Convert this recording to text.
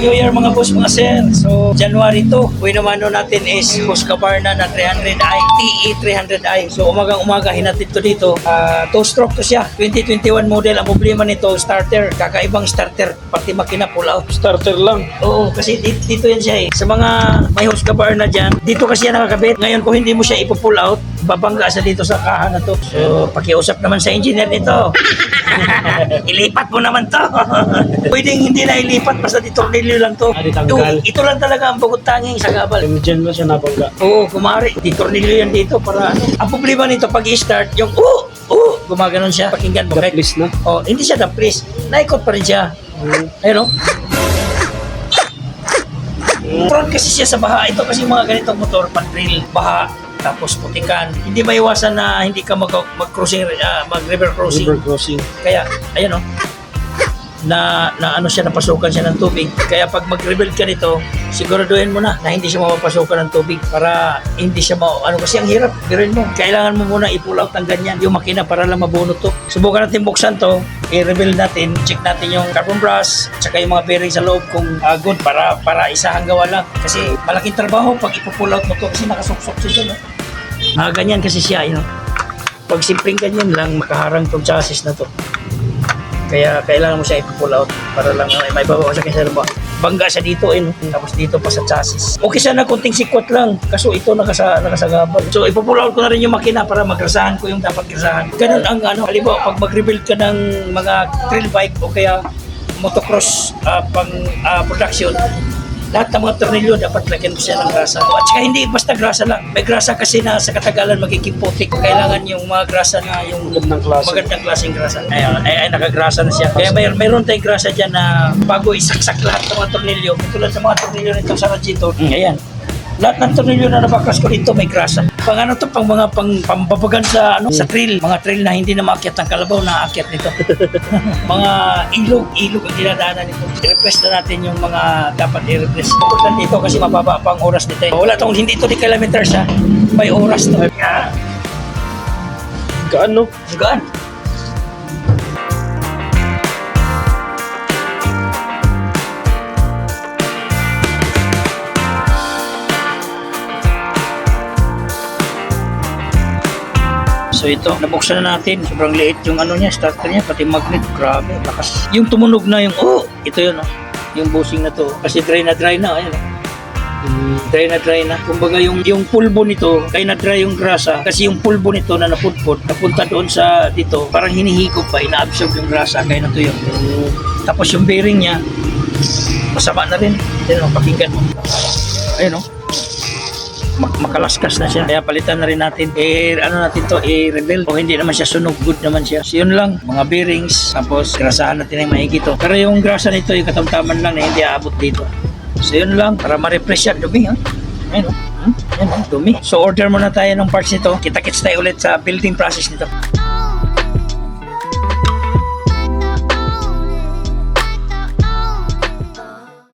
New Year mga boss, mga sir. So, January 2, uwi naman nun natin is Husqvarna na 300i, TE 300i. So, umagang-umaga hinatid to dito. Ah, two-stroke to siya. 2021 model. Ang problema nito, starter. Kakaibang starter. Pati makina pull out. Starter lang. Oo, kasi dito, dito yan siya eh. Sa mga may Husqvarna dyan, dito kasi yan nakakabit. Ngayon, kung hindi mo siya ipo-pull out, babangga sa dito sa kaha na to. So, pakiusap naman sa engineer nito. ilipat mo naman to. Pwedeng hindi na ilipat, basta di tornilyo lang to. Ah. Ito, ito lang talaga ang bukod tanging sa gabal. Diyan mo siya nabangga. Oo, kumari. Di tornilyo yan dito para ano. Ang problema nito, pag i-start, yung uh, uh, gumaganon siya. Pakinggan mo. Please na. Oh, hindi siya the please. Naikot pa rin siya. Ayun oh. Prone kasi siya sa baha. Ito kasi mga ganitong motor, pan-drill, baha, tapos putikan. Hindi maiwasan na hindi ka mag- mag-crossing, ah, mag-river crossing. River crossing. Kaya, ayan oh, na, na ano siya, napasukan siya ng tubig. Kaya pag mag-rebuild ka nito, siguraduhin mo na na hindi siya mapapasukan ng tubig para hindi siya ma... Ano kasi ang hirap, birin mo. Kailangan mo muna i-pull out ng ganyan, yung makina para lang mabunot to. Subukan natin buksan to, i-rebuild natin, check natin yung carbon brush, tsaka yung mga bearing sa loob kung ah, good para para isahang gawa lang. Kasi malaking trabaho pag ipo-pull out mo to kasi nakasuksok siya dyan. Oh. Mga ganyan kasi siya, you know. Pag simpleng ganyan lang, makaharang tong chassis na to. Kaya kailangan mo siya i-pull out para lang uh, may babawa siya kasi ba bangga siya dito eh, no? tapos dito pa sa chassis. Okay sana konting sikwat lang, kaso ito nakasa, nakasagabal. So ipupull out ko na rin yung makina para magrasahan ko yung dapat grasahan. Ganun ang ano, halimbawa pag mag-rebuild ka ng mga trail bike o kaya motocross ah, pang ah, production, lahat ng mga tornilyo dapat lagyan mo siya ng grasa. At saka hindi basta grasa lang. May grasa kasi na sa katagalan magiging putik. Kailangan yung mga grasa na yung Magandang klase. magandang klaseng grasa. Ayun, ay, ay nakagrasa na siya. Kaya may, mayroon tayong grasa dyan na bago isaksak lahat ng mga tornilyo. Tulad sa mga tornilyo nito sa Rajito. Ayan. Lahat ng tornilyo na nabakas ko dito may grasa. Pang ano to, pang mga pang pambabagan sa ano sa trail, mga trail na hindi na maakyat ng kalabaw na aakyat nito. mga ilog, ilog ang dinadaanan nito. I-repress na natin yung mga dapat i-repress. Important dito kasi mababa pa ang oras nito. eh. Wala tong hindi to di kilometers ha. May oras to. Kaya, Kaano? gaan. So ito, nabuksan na natin. Sobrang liit yung ano niya, starter niya, pati magnet. Grabe, lakas. Yung tumunog na yung, oh, ito yun, oh. Yung bushing na to. Kasi dry na dry na, ayun. oh. Dry na dry na. Kumbaga yung yung pulbo nito, kaya na dry yung grasa kasi yung pulbo nito na napudpod, napunta doon sa dito, parang hinihigop pa, ina-absorb yung grasa kaya natuyo. Tapos yung bearing niya, masama na rin. Ayun, oh, pakinggan mo. Ayun, oh. Mak- makalaskas na siya. Kaya palitan na rin natin. Eh, ano natin to, i-rebuild. O hindi naman siya sunog, good naman siya. So yun lang, mga bearings, tapos grasahan natin yung mahigit to. Pero yung grasa nito, yung katamtaman lang na hindi aabot dito. So yun lang, para ma-refresh yan, dumi ha. Ayun, oh. Hmm? Ayun, oh, dumi. So order muna tayo ng parts nito. Kita-kits tayo ulit sa building process nito.